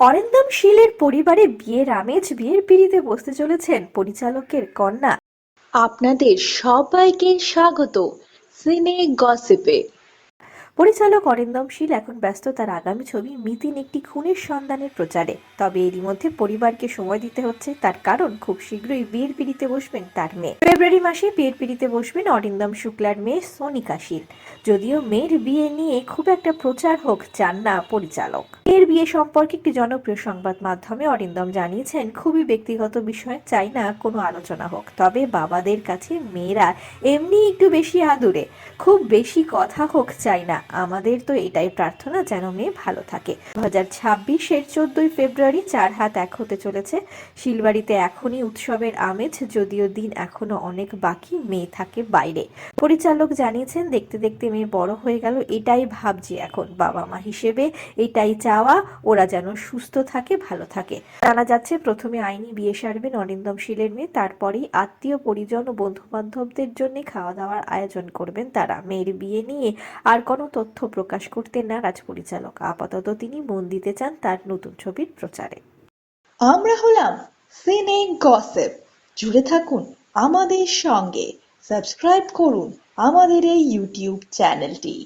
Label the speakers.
Speaker 1: অরিন্দম শীলের পরিবারে বিয়ের আমেজ বিয়ের পিড়িতে বসতে চলেছেন পরিচালকের কন্যা।
Speaker 2: আপনাদের সবাইকে স্বাগত সিনে গসিপে।
Speaker 1: পরিচালক অরিন্দম শীল এখন ব্যস্ত তার আগামী ছবি মিতিন একটি খুনের সন্ধানের প্রচারে। তবে এরই মধ্যে পরিবারকে সময় দিতে হচ্ছে তার কারণ খুব শীঘ্রই বিয়ের পিড়িতে বসবেন তার মেয়ে। ফেব্রুয়ারি মাসে বিয়ের পিড়িতে বসবেন অরিন্দম শুক্লার মেয়ে সোনিকা শীল। যদিও মেয়ের বিয়ে নিয়ে খুব একটা প্রচার হোক চান না পরিচালক। মেয়ের বিয়ে সম্পর্কে একটি জনপ্রিয় সংবাদ মাধ্যমে অরিন্দম জানিয়েছেন, খুবই ব্যক্তিগত বিষয়, চাই না কোনো আলোচনা হোক। তবে বাবাদের কাছে মেয়েরা এমনি একটু বেশি আদুরে। খুব বেশি কথা হোক চাই না। আমাদের তো এটাই প্রার্থনা যেন মেয়ে ভালো থাকে। দু হাজার ছাব্বিশের চোদ্দই ফেব্রুয়ারি চার হাত এক হতে চলেছে। শিলবাড়িতে এখনই উৎসবের আমেজ, যদিও দিন এখনও অনেক বাকি, মেয়ে থাকে বাইরে। পরিচালক জানিয়েছেন, দেখতে দেখতে মেয়ে বড় হয়ে গেল, এটাই ভাবছি এখন। বাবা মা হিসেবে এটাই চাওয়া ওরা যেন সুস্থ থাকে, ভালো থাকে। জানা যাচ্ছে, প্রথমে আইনি বিয়ে সারবেন অরিন্দম শীলের মেয়ে, তারপরেই আত্মীয়, পরিজন ও বন্ধু বান্ধবদের জন্য খাওয়া দাওয়ার আয়োজন করবেন তারা। মেয়ের বিয়ে নিয়ে আর কোনো তথ্য প্রকাশ করতে নারাজ পরিচালক আপাতত তিনি মন দিতে চান তার নতুন ছবির প্রচারে।
Speaker 2: আমরা হলাম সিনে গসেপ জুড়ে থাকুন আমাদের সঙ্গে। সাবস্ক্রাইব করুন আমাদের এই ইউটিউব চ্যানেলটি